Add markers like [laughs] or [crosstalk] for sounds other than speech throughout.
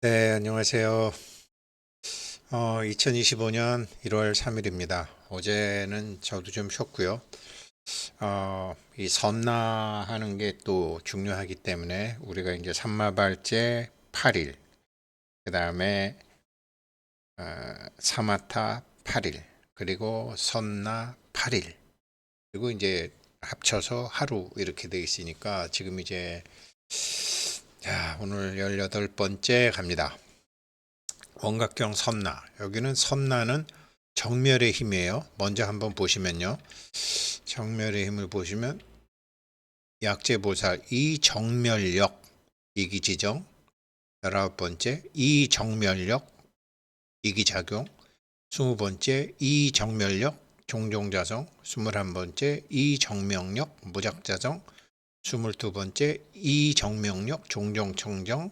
네, 안녕하세요. 어, 2025년 1월 3일입니다. 어제는 저도 좀 쉬었고요. 어, 이 선나하는 게 또 중요하기 때문에 우리가 이제 삼마발제 8일, 그 다음에 어, 사마타 8일, 그리고 선나 8일, 그리고 이제 합쳐서 하루 이렇게 돼 있으니까 지금 이제 자, 오늘 18번째 갑니다. 원각경 선나. 여기는 선나는 정멸의 힘이에요. 먼저 한번 보시면요. 정멸의 힘을 보시면 약제보살 이 정멸력 이기지정 열아홉 번째 이 정멸력 이기작용 스무 번째 이 정멸력 종종자성 스물한 번째 이 정명력 무작자성 스물두 번째 이정명력 종종청정.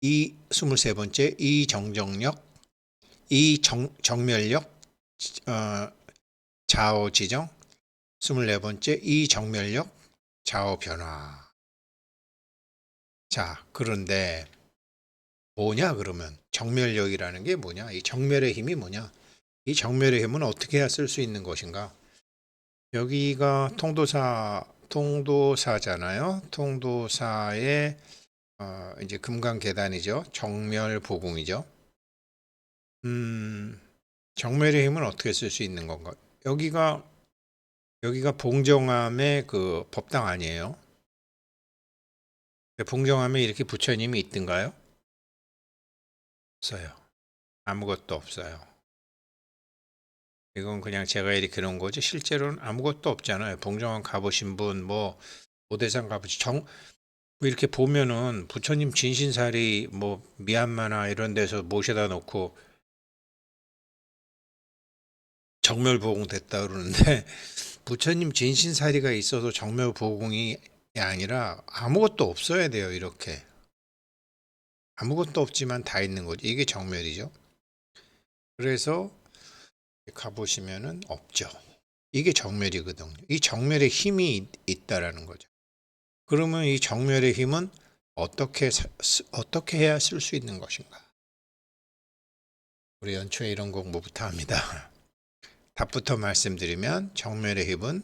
이 스물세 번째 이정정력. 이정 정멸력 어, 좌우지정. 스물네 번째 이정멸력 좌우변화. 자 그런데 뭐냐 그러면? 정멸력이라는 게 뭐냐? 이 정멸의 힘이 뭐냐? 이 정멸의 힘은 어떻게 해야 쓸 수 있는 것인가? 여기가 통도사 통도사잖아요. 통도사의 어, 이제 금강 계단이죠. 정멸 보궁이죠. 음, 정멸의 힘은 어떻게 쓸 수 있는 건가? 여기가 여기가 봉정암의 그 법당 아니에요? 봉정암에 이렇게 부처님이 있던가요? 없어요. 아무것도 없어요. 이건 그냥 제가 이렇게 놓은 거지 실제로는 아무것도 없잖아요. 봉정원 가보신 분, 뭐 오대산 가보신 정, 뭐 이렇게 보면은 부처님 진신살이 뭐 미얀마나 이런 데서 모셔다 놓고 정멸보공 됐다 그러는데 [laughs] 부처님 진신살이가 있어도 정멸보공이 아니라 아무것도 없어야 돼요. 이렇게 아무것도 없지만 다 있는 거지. 이게 정멸이죠. 그래서 가보시면은 없죠. 이게 정멸이거든요. 이 정멸의 힘이 있다라는 거죠. 그러면 이 정멸의 힘은 어떻게 어떻게 해야 쓸 수 있는 것인가? 우리 연초에 이런 공부부터 합니다. [laughs] 답부터 말씀드리면 정멸의 힘은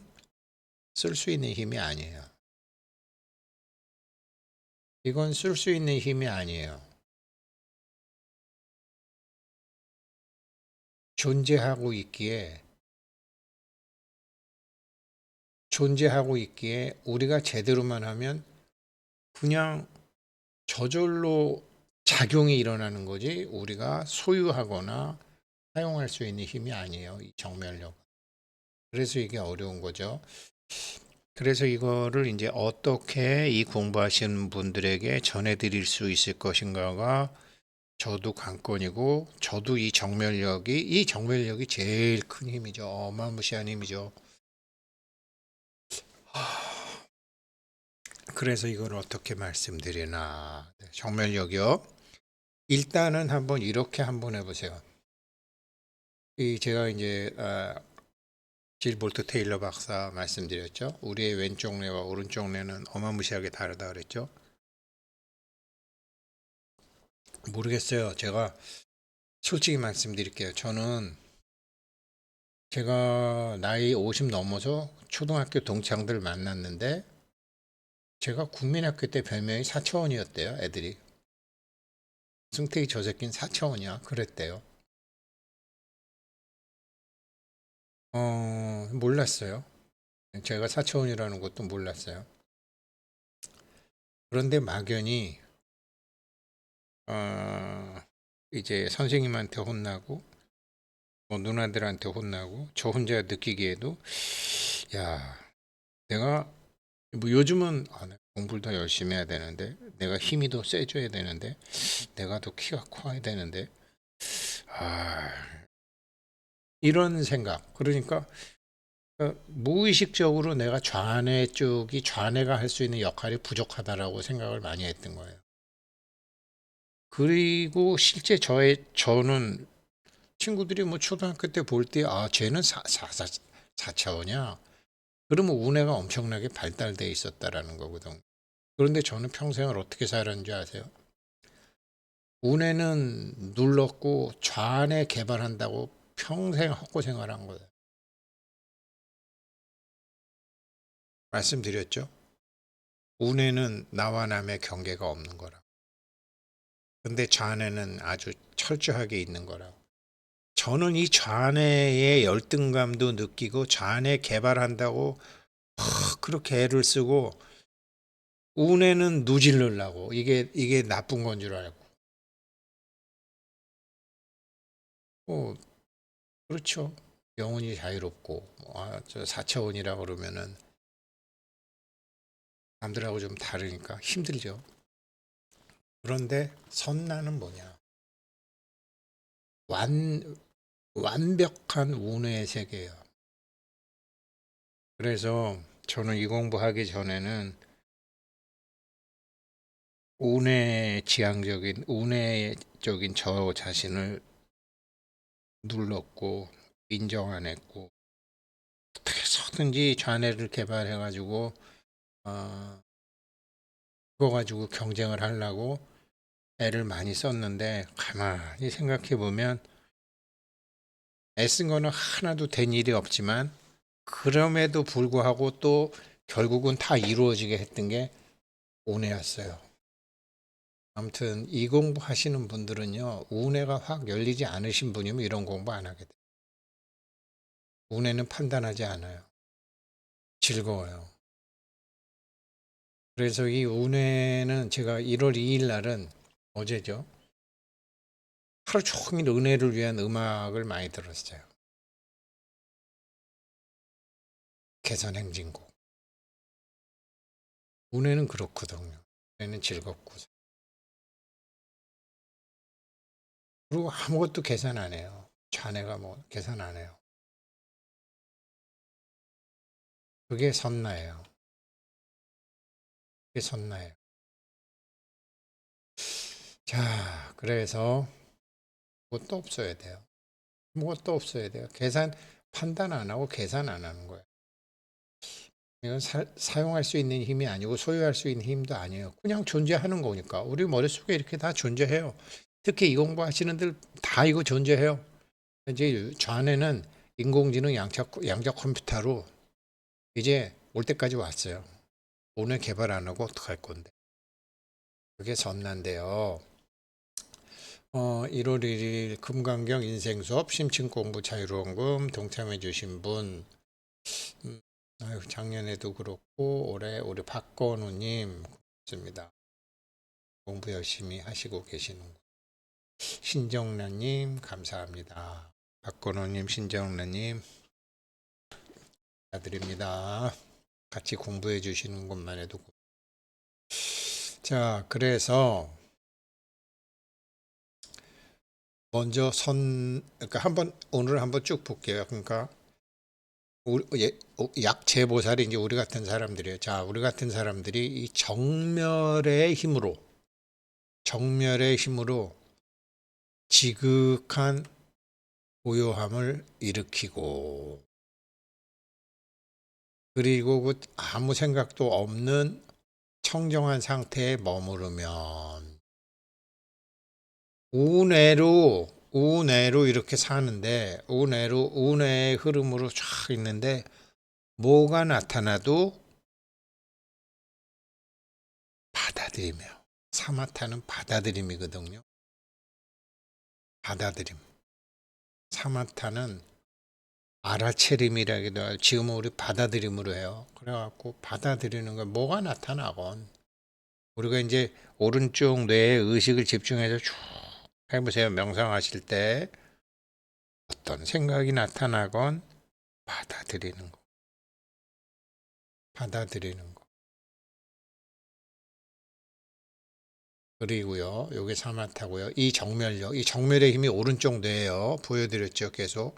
쓸 수 있는 힘이 아니에요. 이건 쓸 수 있는 힘이 아니에요. 존재하고 있기에 존재하고 있기에 우리가 제대로만 하면 그냥 저절로 작용이 일어나는 거지 우리가 소유하거나 사용할 수 있는 힘이 아니에요. 이 정멸력. 그래서 이게 어려운 거죠. 그래서 이거를 이제 어떻게 이 공부하시는 분들에게 전해드릴 수 있을 것인가가 저도 관건이고 저도 이 정멸력이 이 정멸력이 제일 큰 힘이죠. 어마무시한 힘이죠. 그래서 이걸 어떻게 말씀드리나 네, 정멸력이요. 일단은 한번 이렇게 한번 해보세요. 이 제가 이제 아, 질 볼트 테일러 박사 말씀드렸죠. 우리의 왼쪽 뇌와 오른쪽 뇌는 어마무시하게 다르다 그랬죠. 모르겠어요. 제가 솔직히 말씀드릴게요. 저는 제가 나이 50 넘어서 초등학교 동창들 만났는데 제가 국민학교 때 별명이 사차원이었대요. 애들이. 승택이 저 새끼는 사차원이야. 그랬대요. 어, 몰랐어요. 제가 사차원이라는 것도 몰랐어요. 그런데 막연히 어, 이제 선생님한테 혼나고 뭐 누나들한테 혼나고 저 혼자 느끼기에도 야 내가 뭐 요즘은 아, 공부를 더 열심히 해야 되는데 내가 힘이 더 세져야 되는데 내가 더 키가 커야 되는데 아 이런 생각 그러니까 어, 무의식적으로 내가 좌뇌 쪽이 좌뇌가 할 수 있는 역할이 부족하다라고 생각을 많이 했던 거예요. 그리고 실제 저의 저는 친구들이 뭐 초등학교 때 볼 때 아 쟤는 사사사 사차원이야. 그러면 우뇌가 엄청나게 발달돼 있었다라는 거거든. 그런데 저는 평생을 어떻게 살았는지 아세요? 운에는 눌렀고 좌안에 개발한다고 평생 헛고 생활한 거예요. 말씀드렸죠? 운에는 나와 남의 경계가 없는 거라. 근데 좌안에는 아주 철저하게 있는 거라고. 저는 이 좌안의 열등감도 느끼고 좌안에 개발한다고 하, 그렇게 애를 쓰고 운에는 누질르려고 이게 이게 나쁜 건 줄 알고. 어, 그렇죠. 영혼이 자유롭고 아, 저 4차원이라 그러면은 남들하고 좀 다르니까 힘들죠. 그런데 선나는 뭐냐? 완 완벽한 운의 세계예요. 그래서 저는 이 공부하기 전에는 운의 지향적인 운의적인 저 자신을 눌렀고 인정 안 했고 어떻게 해서든지 좌뇌를 개발해 가지고 어, 그거 가지고 경쟁을 하려고 애를 많이 썼는데 가만히 생각해 보면 애쓴 거는 하나도 된 일이 없지만 그럼에도 불구하고 또 결국은 다 이루어지게 했던 게 운해였어요. 아무튼 이 공부 하시는 분들은요 운해가 확 열리지 않으신 분이면 이런 공부 안 하게 돼요. 운해는 판단하지 않아요. 즐거워요. 그래서 이 운해는 제가 1월 2일 날은 어제죠. 하루 종일 은혜를 위한 음악을 많이 들었어요. 개선 행진곡. 운해는 그렇거든요. 운해는 즐겁고. 그리고 아무것도 계산 안 해요. 자네가 뭐 계산 안 해요. 그게 선나예요. 그게 선나예요. 자, 그래서 무것도 없어야 돼요. 무것도 없어야 돼요. 계산 판단 안 하고 계산 안 하는 거예요. 이건 사, 사용할 수 있는 힘이 아니고 소유할 수 있는 힘도 아니에요. 그냥 존재하는 거니까. 우리 머릿속에 이렇게 다 존재해요. 특히 이 공부하시는 분다 이거 존재해요. 이제 좌뇌는 인공지능 양적, 양적 컴퓨터로 이제 올 때까지 왔어요. 오늘 개발 안 하고 어떡할 건데. 그게 선난데요. 어, 1월 1일 금강경 인생 수업 심층 공부 자유로운 금 동참해 주신 분 음, 아유, 작년에도 그렇고 올해 우리 박건우 님 고맙습니다. 공부 열심히 하시고 계시는 신정란님 감사합니다. 박건우 님, 신정란님 감사드립니다. 같이 공부해 주시는 것만 해도 자 그래서 먼저 선 그러니까 한번 오늘 한번 쭉 볼게요. 그러니까 예, 약체 보살이 이제 우리 같은 사람들이에요. 자, 우리 같은 사람들이 이 정멸의 힘으로 정멸의 힘으로 지극한 고요함을 일으키고 그리고 그 아무 생각도 없는 청정한 상태에 머무르면 우내로 우내로 이렇게 사는데 우내로 우내의 흐름으로 쫙 있는데 뭐가 나타나도 받아들이며 사마타는 받아들임이거든요. 받아들임. 사마타는 알아채림이라기도 하고 지금은 우리 받아들임으로 해요. 그래갖고 받아들이는 건 뭐가 나타나건 우리가 이제 오른쪽 뇌에 의식을 집중해서 쭉 해보세요. 명상하실 때 어떤 생각이 나타나건 받아들이는 거. 받아들이는 거. 그리고요, 요게 사마타고요. 이 정멸력, 이 정멸의 힘이 오른쪽 뇌예요. 보여드렸죠, 계속.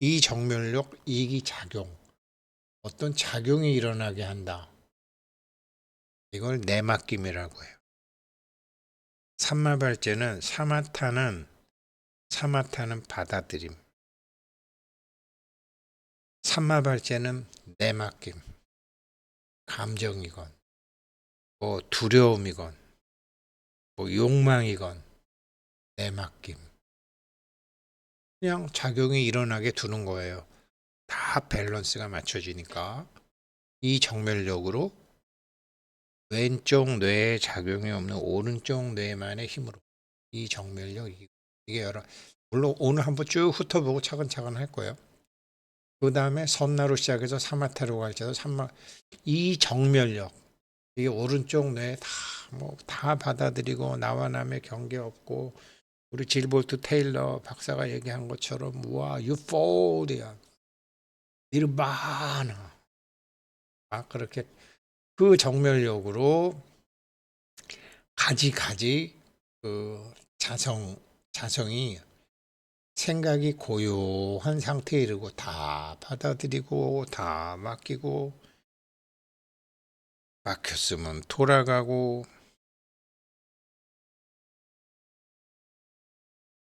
이 정멸력, 이기 작용. 어떤 작용이 일어나게 한다. 이걸 내맡김이라고 해요. 삼마발제는 사마타는 사마타는 받아들임. 삼마발제는 내맡김. 감정이건 뭐 두려움이건 뭐 욕망이건 내맡김. 그냥 작용이 일어나게 두는 거예요. 다 밸런스가 맞춰지니까 이 정멸력으로 왼쪽 뇌에 작용이 없는 오른쪽 뇌만의 힘으로 이 정멸력 이게 여러 물론 오늘 한번 쭉 훑어보고 차근차근 할 거예요. 그 다음에 선나로 시작해서 사마타로 갈지도 삼마 이 정멸력 이게 오른쪽 뇌 다 뭐 다 받아들이고 나와 남의 경계 없고 우리 질볼트 테일러 박사가 얘기한 것처럼 와 유포리아 니르바나 막 그렇게 그 정멸력으로 가지 가지 그 자성 자성이 생각이 고요한 상태에 이르고 다 받아들이고 다 맡기고 막혔으면 돌아가고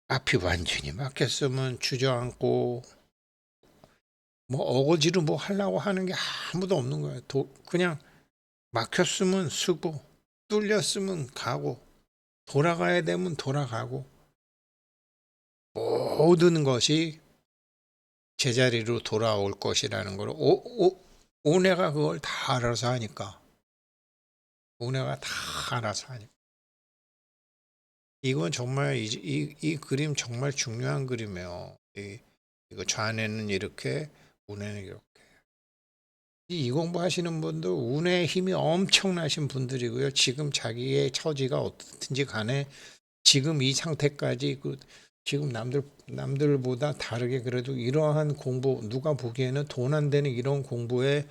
앞이 완전히 막혔으면 주저앉고 뭐 어거지로 뭐 하려고 하는 게 아무도 없는 거예요. 도, 그냥 막혔으면 쓰고 뚫렸으면 가고 돌아가야 되면 돌아가고 모든 것이 제자리로 돌아올 것이라는 걸 오, 오, 오네가 그걸 다 알아서 하니까. 오네가 다 알아서 하니까. 이건 정말 이, 이, 이 그림 정말 중요한 그림이에요. 이, 이거 좌뇌는 이렇게 운에는 이렇게 이 공부하시는 분들 운의 힘이 엄청나신 분들이고요. 지금 자기의 처지가 어떻든지 간에 지금 이 상태까지 그 지금 남들 남들보다 다르게 그래도 이러한 공부 누가 보기에는 돈 안 되는 이런 공부에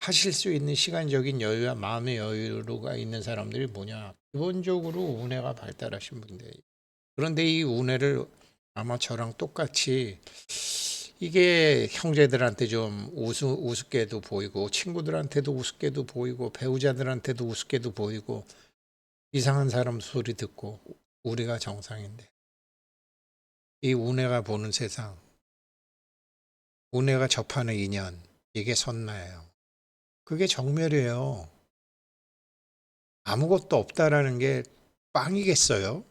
하실 수 있는 시간적인 여유와 마음의 여유가 있는 사람들이 뭐냐 기본적으로 운해가 발달하신 분들 그런데 이 운해를 아마 저랑 똑같이 이게 형제들한테 좀 우스, 우습게도 보이고 친구들한테도 우습게도 보이고 배우자들한테도 우습게도 보이고 이상한 사람 소리 듣고 우리가 정상인데. 이 운해가 보는 세상 운해가 접하는 인연 이게 선나예요. 그게 정멸이에요. 아무것도 없다라는 게 빵이겠어요?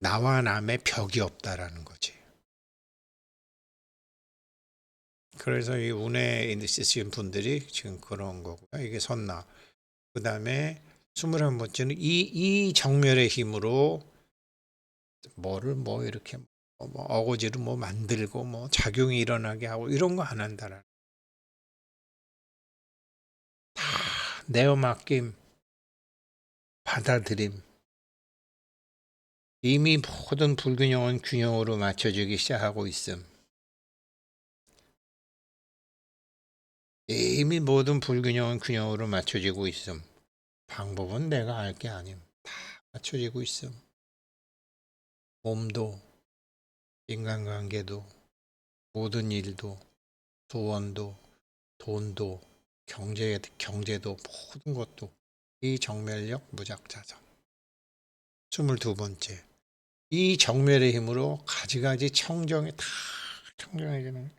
나와 남의 벽이 없다라는 거지 그래서 이 운에 있으신 분들이 지금 그런 거고요. 이게 선나. 그 다음에 21번째는 이, 이 정멸의 힘으로 뭐를 뭐 이렇게 뭐, 뭐 어거지로 뭐 만들고 뭐 작용이 일어나게 하고 이런 거 안 한다라. 다 내어 맡김, 받아들임. 이미 모든 불균형은 균형으로 맞춰지기 시작하고 있음. 이미 모든 불균형은 균형으로 맞춰지고 있음. 방법은 내가 알 게 아님. 다 맞춰지고 있음. 몸도, 인간관계도, 모든 일도, 소원도, 돈도, 경제, 경제도, 모든 것도 이 정멸력 무작자성. 22번째. 이 정멸의 힘으로 가지가지 청정이 다 청정해지는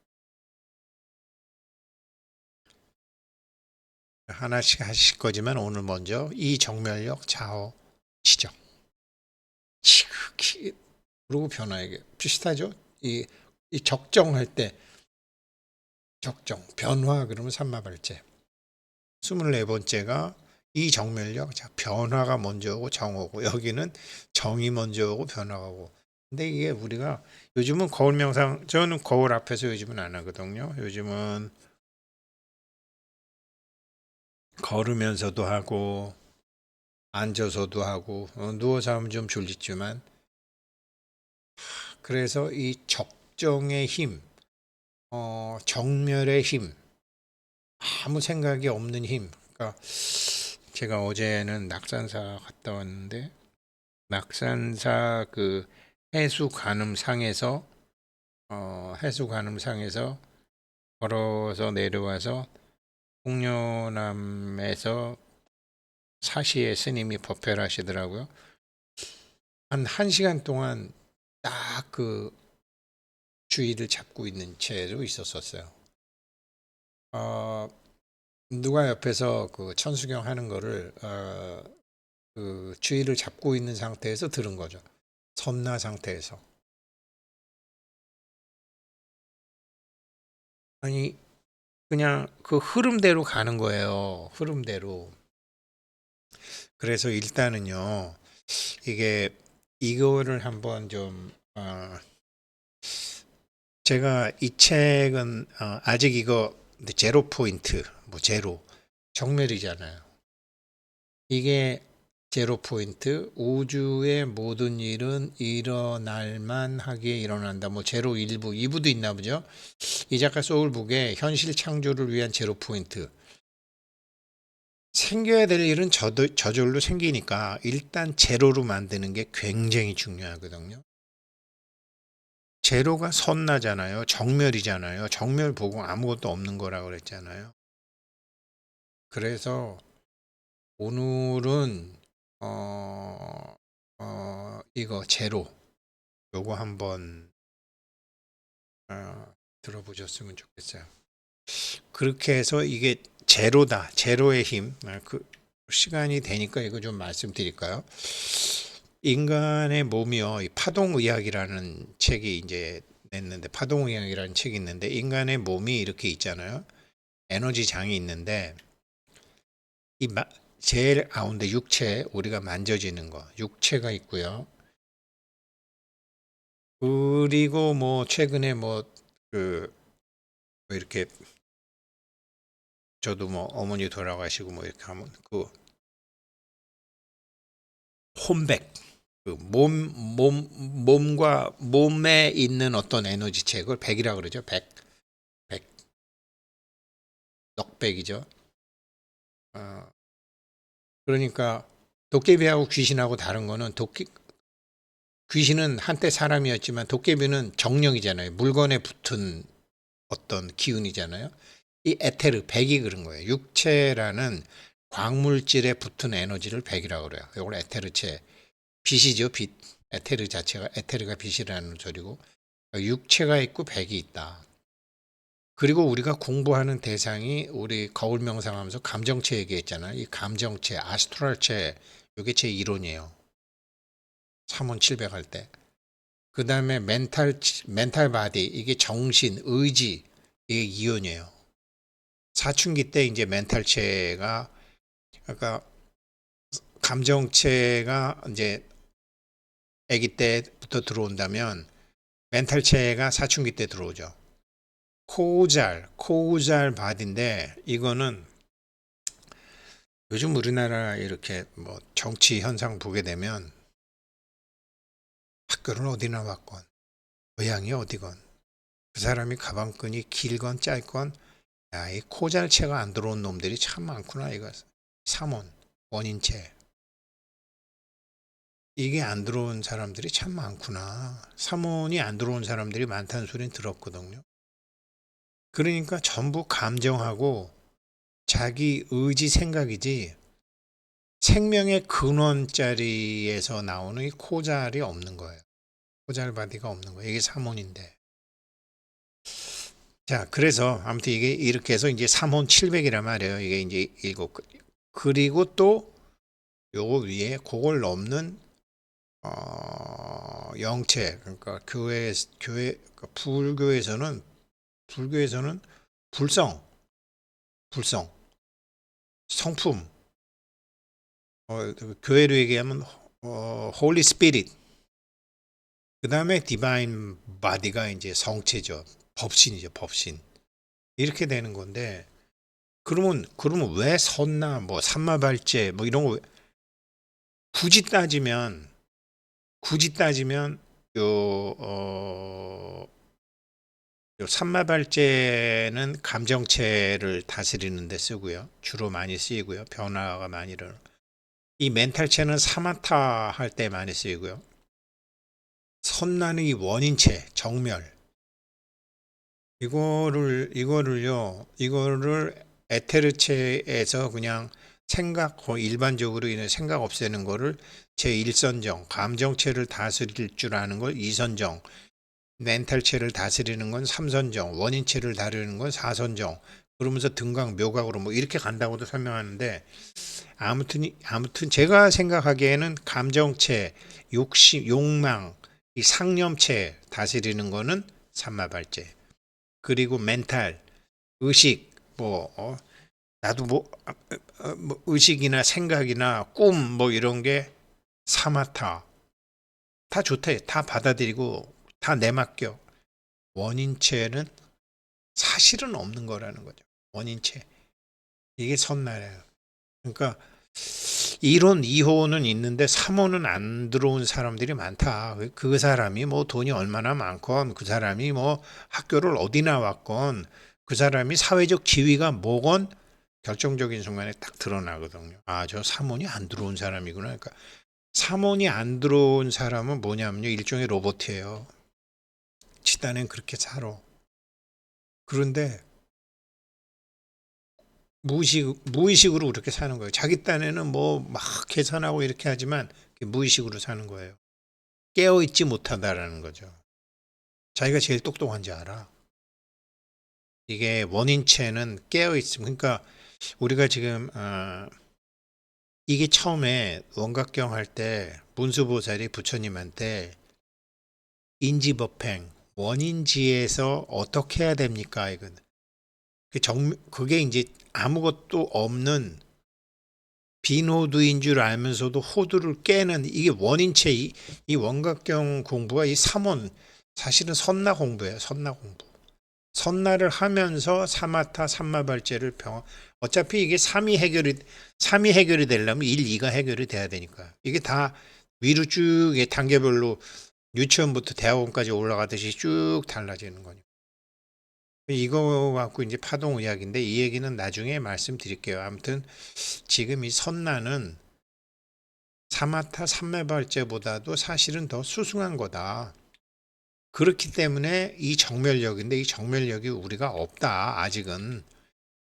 하나씩 하실 거지만 오늘 먼저 이 정멸력 좌우 지정 지극히 그리고 변화에게 비슷하죠. 이, 이 적정할 때 적정 변화 그러면 삼마발제 24번째가 이 정멸력 자 변화가 먼저 오고 정 오고 [laughs] 여기는 정이 먼저 오고 변화가 오고 근데 이게 우리가 요즘은 거울 명상 저는 거울 앞에서 요즘은 안 하거든요. 요즘은 걸으면서도 하고 앉아서도 하고 어, 누워서 하면 좀 졸리지만 그래서 이 적정의 힘, 어, 정멸의 힘, 아무 생각이 없는 힘. 그러니까 제가 어제는 낙산사 갔다 왔는데 낙산사 그 해수 가늠상에서 어, 해수 가늠상에서 걸어서 내려와서 홍련암에서 사시의 스님이 법회를 하시더라고요. 한 1시간 동안 딱 그 주의를 잡고 있는 채로 있었었어요. 어, 누가 옆에서 그 천수경 하는 거를 어, 그 주의를 잡고 있는 상태에서 들은 거죠. 섬나 상태에서. 아니 그냥 그 흐름대로 가는 거예요. 흐름대로. 그래서 일단은요. 이게 이거를 한번 좀 어, 제가 이 책은 어, 아직 이거 제로 포인트 뭐 제로 정멸이잖아요. 이게 제로 포인트 우주의 모든 일은 일어날만 하기에 일어난다. 뭐 제로 일부 2부도 있나 보죠. 이 작가 소울북에 현실 창조를 위한 제로 포인트 생겨야 될 일은 저도, 저절로 생기니까 일단 제로로 만드는 게 굉장히 중요하거든요. 제로가 선나잖아요. 정멸이잖아요. 정멸 보고 아무것도 없는 거라고 그랬잖아요. 그래서 오늘은 어, 어, 이거 제로 요거 한번 어, 들어보셨으면 좋겠어요. 그렇게 해서 이게 제로다. 제로의 힘. 아, 그 시간이 되니까 이거 좀 말씀드릴까요? 인간의 몸이요. 이 파동의학이라는 책이 이제 냈는데 파동의학이라는 책이 있는데 인간의 몸이 이렇게 있잖아요. 에너지 장이 있는데 이 마, 제일 가운데 육체 우리가 만져지는 거 육체가 있고요. 그리고 뭐 최근에 뭐그 뭐 이렇게 저도 뭐 어머니 돌아가시고 뭐 이렇게 하면 그 홈백 그 몸, 몸, 몸과 몸에 있는 어떤 에너지 책을 백이라 그러죠. 백, 백, 넉백이죠. 어, 그러니까 도깨비하고 귀신하고 다른 거는 도깨, 귀신은 한때 사람이었지만 도깨비는 정령이잖아요. 물건에 붙은 어떤 기운이잖아요. 이 에테르 백이 그런 거예요. 육체라는 광물질에 붙은 에너지를 백이라고 그래요. 이걸 에테르체 빛이죠. 빛. 에테르 자체가 에테르가 빛이라는 소리고 육체가 있고 백이 있다. 그리고 우리가 공부하는 대상이 우리 거울 명상하면서 감정체 얘기했잖아요. 이 감정체, 아스트랄체 이게 제 이론이에요. 3원 700 할 때. 그 다음에 멘탈, 멘탈 바디, 이게 정신, 의지, 이게 이론이에요. 사춘기 때 이제 멘탈체가 그러니까 감정체가 이제 아기 때부터 들어온다면 멘탈체가 사춘기 때 들어오죠. 코우잘, 코우잘 바디인데 이거는 요즘 우리나라 이렇게 뭐 정치 현상 보게 되면 학교는 어디 나 왔건 고향이 어디건 그 사람이 가방끈이 길건 짧건 야, 이 코잘체가 안 들어온 놈들이 참 많구나, 이거. 삼원, 원인체. 이게 안 들어온 사람들이 참 많구나. 삼원이 안 들어온 사람들이 많다는 소리는 들었거든요. 그러니까 전부 감정하고 자기 의지 생각이지 생명의 근원 자리에서 나오는 이 코잘이 없는 거예요. 코잘 바디가 없는 거예요. 이게 삼원인데. 자, 그래서 아무튼 이게 이렇게 해서 이제 3혼 700이란 말이에요. 이게 이제 일곱. 그리고 또 요거 위에 그걸 넘는 어, 영체 그러니까 교회 교회 그러니까 불교에서는 불교에서는 불성 불성 성품. 어, 교회로 얘기하면 어, 홀리 스피릿 그 다음에 디바인 바디가 이제 성체죠. 법신이죠, 법신. 이렇게 되는 건데 그러면 그러면 왜 선나 뭐 삼마발제 뭐 이런 거 굳이 따지면 굳이 따지면 요 어, 요 삼마발제는 감정체를 다스리는 데 쓰고요. 주로 많이 쓰이고요. 변화가 많이 일어나. 이 멘탈체는 사마타 할 때 많이 쓰이고요. 선난의 원인체, 정멸. 이거를 이거를요 이거를 에테르체에서 그냥 생각 일반적으로 있는 생각 없애는 거를 제1선정 감정체를 다스릴 줄 아는 걸 2선정 멘탈체를 다스리는 건 3선정 원인체를 다루는 건 4선정 그러면서 등각 묘각으로 뭐 이렇게 간다고도 설명하는데 아무튼 이- 아무튼 제가 생각하기에는 감정체, 욕심, 욕망, 이 상념체 다스리는 거는 삼마발제. 그리고 멘탈, 의식, 뭐 어, 나도 뭐, 아, 어, 뭐 의식이나 생각이나 꿈 뭐 이런 게 사마타 다 좋대. 다 받아들이고 다 내맡겨. 원인체는 사실은 없는 거라는 거죠. 원인체. 이게 선나래요. 그러니까 1혼, 2호는 있는데 3호는 안 들어온 사람들이 많다. 그 사람이 뭐 돈이 얼마나 많건 그 사람이 뭐 학교를 어디 나왔건 그 사람이 사회적 지위가 뭐건 결정적인 순간에 딱 드러나거든요. 아, 저 3혼이 안 들어온 사람이구나. 그러니까 3혼이 안 들어온 사람은 뭐냐면요. 일종의 로봇이에요. 집단엔 그렇게 살아. 그런데 무의식, 무의식으로 그렇게 사는 거예요. 자기 딴에는 뭐 막 계산하고 이렇게 하지만 무의식으로 사는 거예요. 깨어있지 못하다라는 거죠. 자기가 제일 똑똑한지 알아. 이게 원인체는 깨어있음. 그러니까 우리가 지금 어, 이게 처음에 원각경 할 때 문수보살이 부처님한테 인지법행 원인지에서 어떻게 해야 됩니까? 이건 그 정, 그게 이제 아무것도 없는 빈호두인 줄 알면서도 호두를 깨는 이게 원인체 이, 이 원각경 공부가 이 삼원 사실은 선나 공부예요. 선나 공부. 선나를 하면서 사마타 삼마발제를 병 어차피 이게 삼이 해결이 삼이 해결이 되려면 1, 2가 해결이 돼야 되니까. 이게 다 위로 쭉 단계별로 유치원부터 대학원까지 올라가듯이 쭉 달라지는 거니까. 이거 갖고 이제 파동 의학인데 이 얘기는 나중에 말씀드릴게요. 아무튼 지금 이 선나는 사마타 삼매발제보다도 사실은 더 수승한 거다. 그렇기 때문에 이 정멸력인데 이 정멸력이 우리가 없다. 아직은.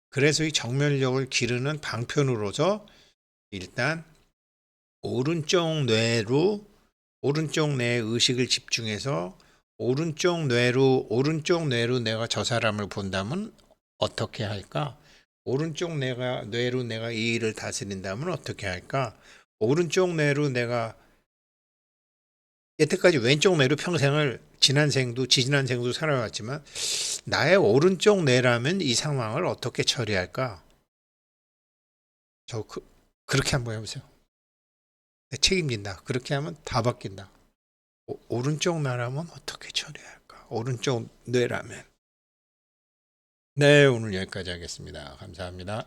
그래서 이 정멸력을 기르는 방편으로서 일단 오른쪽 뇌로 오른쪽 뇌 의식을 집중해서 오른쪽 뇌로 오른쪽 뇌로 내가 저 사람을 본다면 어떻게 할까? 오른쪽 뇌가 뇌로 내가 이 일을 다스린다면 어떻게 할까? 오른쪽 뇌로 내가 여태까지 왼쪽 뇌로 평생을 지난 생도 지지난 생도 살아왔지만 나의 오른쪽 뇌라면 이 상황을 어떻게 처리할까? 저 그, 그렇게 한번 해보세요. 내 책임진다. 그렇게 하면 다 바뀐다. 오, 오른쪽 뇌라면 어떻게 처리할까? 오른쪽 뇌라면. 네, 오늘 여기까지 하겠습니다. 감사합니다.